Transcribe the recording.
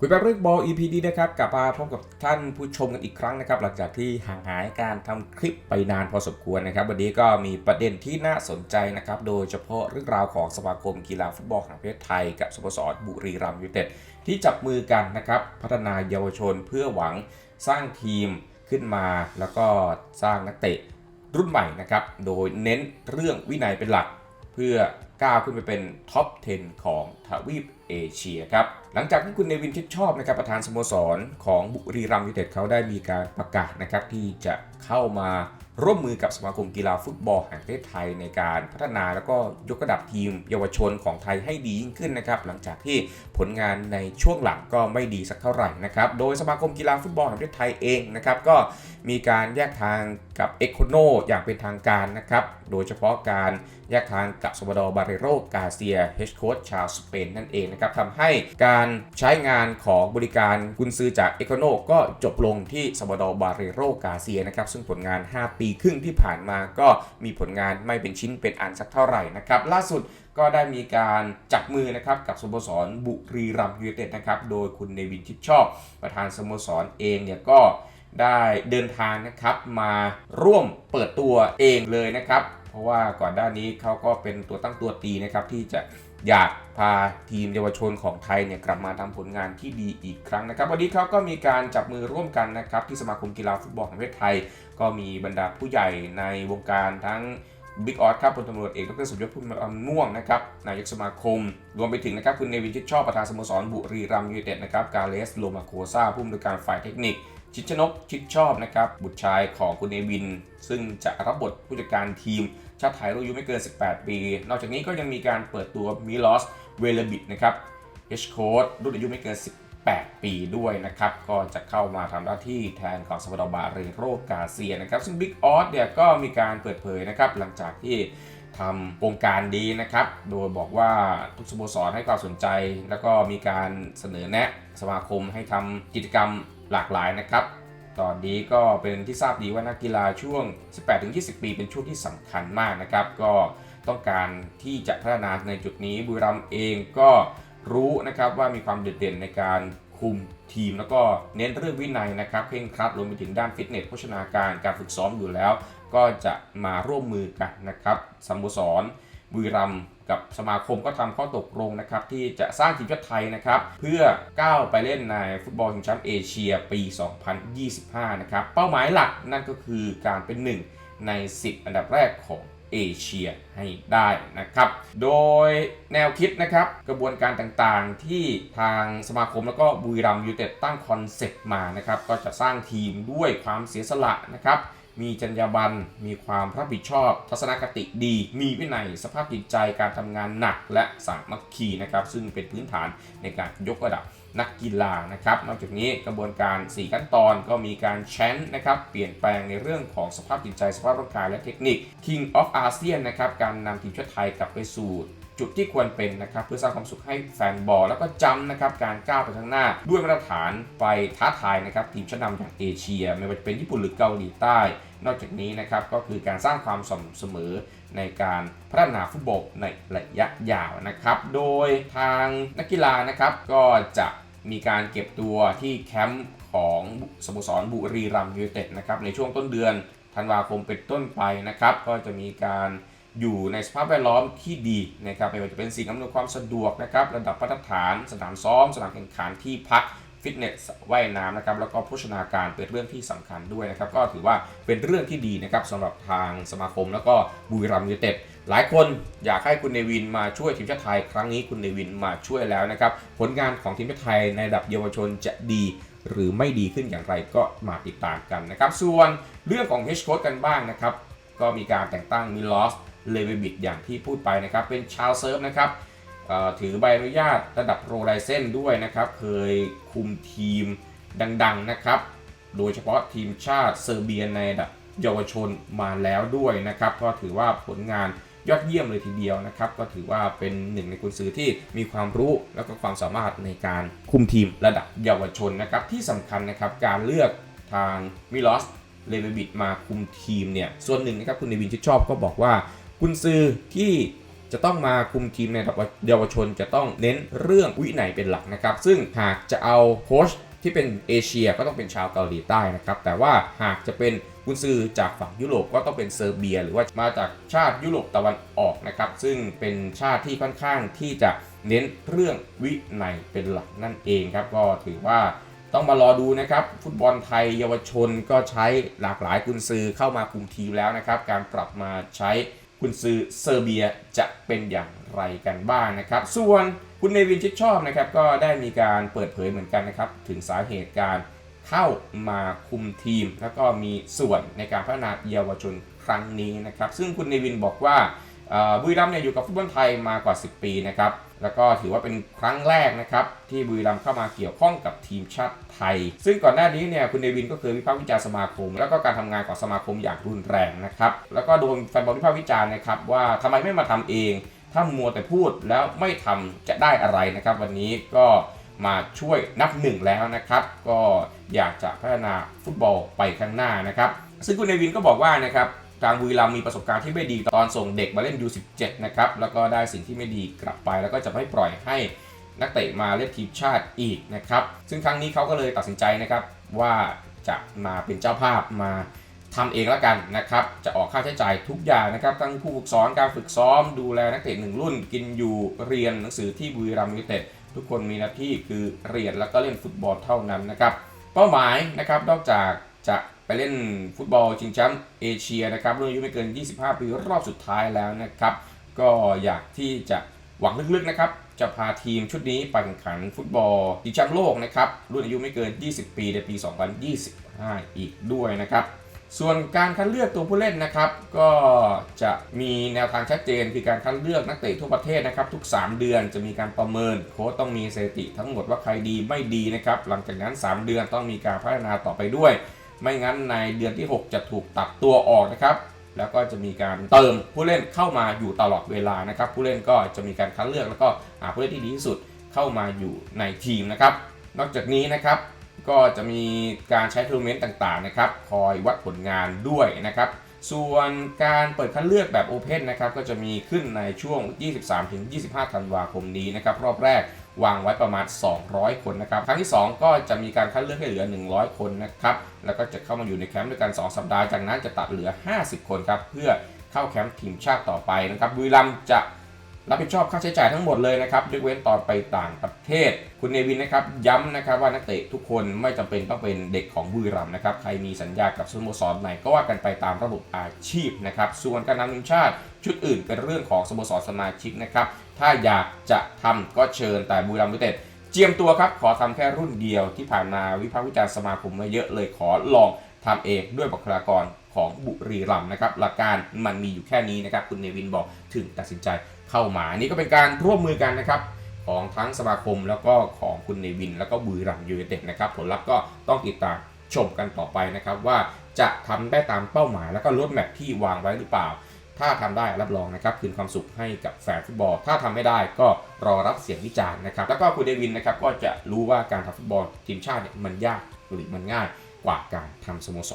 คุยแบบเรื่องบอล EP นี้นะครับกลับมาพบกับท่านผู้ชมกันอีกครั้งนะครับ หลังจากที่ห่างหายการทำคลิปไปนานพอสมควรนะครับ วันนี้ก็มีประเด็นที่น่าสนใจนะครับ โดยเฉพาะเรื่องราวของสมาคมกีฬาฟุตบอลแห่งประเทศไทย กับสโมสรบุรีรัมย์ยูไนเต็ดที่จับมือกันนะครับ พัฒนาเยาวชนเพื่อหวังสร้างทีมขึ้นมาแล้วก็สร้างนักเตะรุ่นใหม่นะครับโดยเน้นเรื่องวินัยเป็นหลัก เพื่อก้าวขึ้นไปเป็นท็อป 10 ของทวีป เอเชียครับหลังจากที่คุณเนวินชิดชอบนะครับประธานสโมสรของบุรีรัมย์ยูเต็ดเขาได้มีการประกาศนะครับที่จะเข้ามาร่วมมือกับสมาคมกีฬาฟุตบอลแห่งประเทศไทยในการพัฒนาแล้วก็ยกระดับทีมเยาวชนของไทยให้ดียิ่งขึ้นนะครับหลังจากที่ผลงานในช่วงหลังก็ไม่ดีสักเท่าไหร่นะครับโดยสมาคมกีฬาฟุตบอลแห่งประเทศไทยเองนะครับก็มีการแยกทางกับเอ็กโคโนอย่างเป็นทางการนะครับโดยเฉพาะการแยกทางกับสวดอบาเรโรกาเซียเฮดโค้ชชาวสเปนนั่นเองนะครับทำให้การใช้งานของบริการกุนซือจากเอคโนก็จบลงที่สวาดอร์บาเรโรกาเซียนะครับซึ่งผลงาน 5 ปีครึ่งที่ผ่านมาก็มีผลงานไม่เป็นชิ้นเป็นอันสักเท่าไหร่นะครับล่าสุดก็ได้มีการจับมือนะครับกับสโมสรบุรีรัมย์ยูไนเต็ดนะครับโดยคุณเนวินชิดชอบ ประธานสโมสรเองเนี่ยก็ได้เดินทางนะครับมาร่วมเปิดตัวเองเลยนะครับ เพราะว่าก่อนด้านนี้เขาก็เป็นตัวตั้งตัวตีนะครับที่จะ อยากพาทีมเยาวชนของไทยเนี่ยกลับมาทำผลงานที่ดีอีกครั้งนะครับวันนี้เขาก็มีการจับมือร่วมกันนะครับที่สมาคมกีฬาฟุตบอลแห่งประเทศไทย ก็มีบรรดาผู้ใหญ่ในวงการทั้งบิ๊กออสครับพลตำรวจเอกดรสมยศพุ่มม่วงนะครับนายกสมาคม รวมไปถึงนะครับคุณเนวินชิดชอบประธานสโมสรบุรีรัมย์ยูไนเต็ดนะครับกาเลสโลมาโคซาผู้อำนวยการฝ่ายเทคนิค ชิดชนกชิดชอบนะครับบุตรชายของคุณเนวิน ซึ่งจะรับบทผู้จัดการทีม ชาติไทยรุ่นอายุไม่เกิน 18 ปี นอกจากนี้ก็ยังมีการเปิดตัวมิลอสเวลบิดนะครับเอชโคดรุ่นอายุไม่เกิน18ปีด้วยนะครับ ก็จะเข้ามาทำหน้าที่แทนของสวดอบาเรโรกาเซียนะครับ ซึ่งบิ๊กออสเนี่ยก็มีการเปิดเผยนะครับ หลังจากที่ทำโครงการดีนะครับ โดยบอกว่าทุกสโมสรให้ความสนใจ แล้วก็มีการเสนอแนะสมาคมให้ทำกิจกรรมหลากหลายนะครับ ตอนนี้ก็เป็นที่ทราบดีว่านักกีฬาช่วง 18-20 ปีเป็นช่วงที่สำคัญมากนะครับ ก็ต้องการที่จะพัฒนาในจุดนี้บุรีรัมย์เองก็รู้นะครับว่ามีความโดดเด่นในการคุมทีมแล้วก็เน้นเรื่องวินัยนะครับเคร่งครัดรวมไปถึงด้านฟิตเนสโภชนาการการฝึกซ้อมอยู่แล้ว ก็จะมาร่วมมือกันนะครับสโมสรบุรีรัมย์ กับสมาคมก็ทำข้อตกลงนะครับที่จะสร้างทีมชาติไทยนะครับเพื่อก้าวไปเล่นในฟุตบอลชิงแชมป์เอเชียปี 2025 นะครับเป้าหมายหลักนั่นก็คือการเป็นหนึ่งใน 10 อันดับแรกของเอเชียให้ได้นะครับ โดยแนวคิดนะครับกระบวนการต่างๆที่ทางสมาคมแล้วก็บุรีรัมยูเต็ดตั้งคอนเซ็ปต์มานะครับก็จะสร้างทีมด้วยความเสียสละนะครับ มีจรรยาบรรณมีความรับผิดชอบ ทัศนคติดี มีวินัย สภาพจิตใจการทำงานหนักและสามัคคีนะครับ ซึ่งเป็นพื้นฐานในการยกระดับนักกีฬานะครับ นอกจากนี้กระบวนการ 4 ขั้นตอนก็มีการแชนนะครับ เปลี่ยนแปลงในเรื่องของสภาพจิตใจ สภาพร่างกายและเทคนิค King of ASEAN นะครับ การนำทีมชาติไทยกลับไปสู่จุดที่ควรเป็นนะครับเพื่อสร้างความสุขให้แฟนบอลแล้วก็จำนะครับการก้าวไปข้างหน้า ด้วยมาตรฐานไปท้าทายนะครับทีมชั้นนำอย่างเอเชีย ไม่ว่าจะเป็นญี่ปุ่นหรือเกาหลีใต้ นอกจากนี้นะครับก็คือการสร้างความสม่ำเสมอในการพัฒนาฟุตบอลในระยะยาวนะครับ โดยทางนักกีฬานะครับก็จะมีการเก็บตัวที่แคมป์ของสโมสรบุรีรัมยูเต็ดนะครับในช่วงต้นเดือนธันวาคมเป็นต้นไปนะครับ ก็จะมีการอยู่ในสภาพแวดล้อมที่ดีนะครับไม่ว่าจะเป็นสิ่งอำนวยความสะดวกนะครับ ระดับมาตรฐาน สนามซ้อม สนามแข่งขันที่พัก ฟิตเนสว่ายน้ำนะครับแล้วก็โภชนาการเป็นเรื่องที่สำคัญด้วยนะครับก็ถือว่าเป็นเรื่องที่ดีนะครับสำหรับทางสมาคมแล้วก็บุรีรัมย์ยูเต็ดหลายคนอยากให้คุณเนวินมาช่วยทีมชาติไทย ครั้งนี้คุณเนวินมาช่วยแล้วนะครับผลงานของทีมชาติไทยในระดับเยาวชนจะดีหรือไม่ดีขึ้นอย่างไรก็มาติดตามกันนะครับส่วนเรื่องของเฮชโค้ดกันบ้างนะครับก็มีการแต่งตั้งมิลอสเลเวบิดอย่างที่พูดไปนะครับเป็นชาวเซิร์ฟนะครับ ถือใบอนุญาตระดับโปรไลเซนด้วยนะครับ เคยคุมทีมดังๆนะครับ โดยเฉพาะทีมชาติเซอร์เบียในระดับเยาวชนมาแล้วด้วยนะครับ ก็ถือว่าผลงานยอดเยี่ยมเลยทีเดียวนะครับ ก็ถือว่าเป็นหนึ่งในกุนซือที่มีความรู้แล้วก็ความสามารถในการคุมทีมระดับเยาวชนนะครับ ที่สำคัญนะครับการเลือกทางมิลอสเลเวบิดมาคุมทีมเนี่ยส่วนหนึ่งนะครับคุณเนวินชิดชอบก็บอกว่ากุนซือที่ จะต้องมาคุมทีมในระดับเยาวชนจะต้องเน้นเรื่องวินัยเป็นหลักนะครับ ซึ่งหากจะเอาโค้ชที่เป็นเอเชียก็ต้องเป็นชาวเกาหลีใต้นะครับ แต่ว่าหากจะเป็นกุนซือจากฝั่งยุโรปก็ต้องเป็นเซอร์เบีย หรือว่ามาจากชาติยุโรปตะวันออกนะครับ ซึ่งเป็นชาติที่ค่อนข้างที่จะเน้นเรื่องวินัยเป็นหลักนั่นเองครับก็ถือว่าต้องมารอดูนะครับ ฟุตบอลไทยเยาวชนก็ใช้หลากหลายกุนซือเข้ามาคุมทีมแล้วนะครับ การปรับมาใช้ คุณซือเซอร์เบียจะเป็นอย่างไรกันบ้างนะครับ ส่วนคุณเนวินชิดชอบนะครับ ก็ได้มีการเปิดเผยเหมือนกันนะครับ ถึงสาเหตุการเข้ามาคุมทีม แล้วก็มีส่วนในการพัฒนาเยาวชนครั้งนี้นะครับ ซึ่งคุณเนวินบอกว่าบุรีรัมย์เนี่ยอยู่กับฟุตบอลไทยมากว่า 10 ปีนะครับ แล้วก็ถือว่าเป็นครั้งแรกนะครับ ที่บุรีรัมย์เข้ามาเกี่ยวข้องกับทีมชาติไทย ซึ่งก่อนหน้านี้เนี่ยคุณเนวินก็เคยวิพากษ์วิจารณ์สมาคม แล้วก็การทำงานของสมาคมอย่างรุนแรงนะครับ แล้วก็โดนแฟนบอลวิพากษ์วิจารณ์นะครับว่าทำไมไม่มาทำเอง ถ้ามัวแต่พูดแล้วไม่ทำจะได้อะไรนะครับ วันนี้ก็มาช่วยนับหนึ่งแล้วนะครับ ก็อยากจะพัฒนาฟุตบอลไปข้างหน้านะครับ ซึ่งคุณเนวินก็บอกว่านะครับางบุรีรัมย์มีประสบการณ์ที่ไม่ดีตอนส่งเด็กมาเล่น U17 นะครับแล้วก็ได้สิ่งที่ไม่ดีกลับไป แล้วก็จะไม่ปล่อยให้นักเตะมาเล่นทีมชาติอีกนะครับซึ่งครั้งนี้เขาก็เลยตัดสินใจนะครับว่าจะมาเป็นเจ้าภาพมาทำเองแล้วกันนะครับ จะออกค่าใช้จ่ายทุกอย่างนะครับ ทั้งผู้ฝึกสอน การฝึกซ้อม ดูแลนักเตะหนึ่งรุ่น กินอยู่เรียนหนังสือที่บุรีรัมย์ยูไนเต็ดทุกคนมีหน้าที่คือเรียนแล้วก็เล่นฟุตบอลเท่านั้นนะครับ เป้าหมายนะครับ นอกจากจะ ไปเล่นฟุตบอลชิงแชมป์เอเชียนะครับรุ่นอายุไม่เกิน 25 ปีรอบสุดท้ายแล้วนะครับ ก็อยากที่จะหวังลึกๆนะครับ จะพาทีมชุดนี้ไปแข่งขันฟุตบอลชิงแชมป์โลกนะครับ รุ่นอายุไม่เกิน 20 ปีในปี 2025 อีกด้วยนะครับ ส่วนการคัดเลือกตัวผู้เล่นนะครับ ก็จะมีแนวทางชัดเจนคือการคัดเลือกนักเตะทั่วประเทศนะครับ ทุก 3 เดือนจะมีการประเมินโค้ชต้องมีสถิติทั้งหมดว่าใครดีไม่ดีนะครับหลังจากนั้น 3 เดือนต้องมีการพัฒนาต่อไปด้วย ไม่งั้นในเดือนที่ 6 จะถูกตัดตัวออกนะครับแล้วก็จะมีการเติมผู้เล่นเข้ามาอยู่ตลอดเวลานะครับ ผู้เล่นก็จะมีการคัดเลือกแล้วก็หาผู้เล่นที่ดีที่สุดเข้ามาอยู่ในทีมนะครับ นอกจากนี้นะครับก็จะมีการใช้ทัวร์เมนต์ต่างๆนะครับ คอยวัดผลงานด้วยนะครับ ส่วนการเปิดคัดเลือกแบบโอเพนนะครับก็จะมีขึ้นในช่วง 23-25 ธันวาคมนี้นะครับ รอบแรก วางไว้ประมาณ 200 คนนะครับ ครั้งที่ 2 ก็จะมีการคัดเลือกให้เหลือ 100 คนนะครับ แล้วก็จะเข้ามาอยู่ในแคมป์ด้วยกัน 2 สัปดาห์ จากนั้นจะตัดเหลือ 50 คนครับ เพื่อเข้าแคมป์ทีมชาติต่อไปนะครับบุรีรัมย์จะ รับผิดชอบค่าใช้จ่ายทั้งหมดเลยนะครับยกเว้นตอนไปต่างประเทศ คุณเนวินนะครับย้ำนะครับว่านักเตะทุกคนไม่จำเป็นต้องเป็นเด็กของบุรีรัมย์นะครับใครมีสัญญากับสโมสรไหนก็ว่ากันไปตามระบบอาชีพนะครับส่วนการนำทีมชาติชุดอื่นเป็นเรื่องของสโมสรสมาชิกนะครับถ้าอยากจะทำก็เชิญแต่บุรีรัมย์ยูเต็ดเจียมตัวครับขอทำแค่รุ่นเดียวที่ผ่านมาวิพากษ์วิจารณ์สมาคมมาเยอะเลยขอลองทำเองด้วยบุคลากรของบุรีรัมย์นะครับหลักการมันมีอยู่แค่นี้นะครับคุณเนวินบอกถึงตัดสินใจ เข้ามา นี่ก็เป็นการร่วมมือกันนะครับของทั้งสมาคมแล้วก็ของคุณเนวิน แล้วก็บุรีรัมย์ยูไนเต็ดนะครับผลลัพธ์ก็ต้องติดตามชมกันต่อไปนะครับว่าจะทำได้ตามเป้าหมาย แล้วก็ลดแมพที่วางไว้หรือเปล่า ถ้าทำได้รับรองนะครับคืนความสุขให้กับแฟนฟุตบอล ถ้าทำไม่ได้ก็รอรับเสียงวิจารณ์นะครับแล้วก็คุณเดวินนะครับก็จะรู้ว่าการทำฟุตบอลทีมชาติเนี่ยมันยากหรือมันง่ายกว่าการทำสโมสร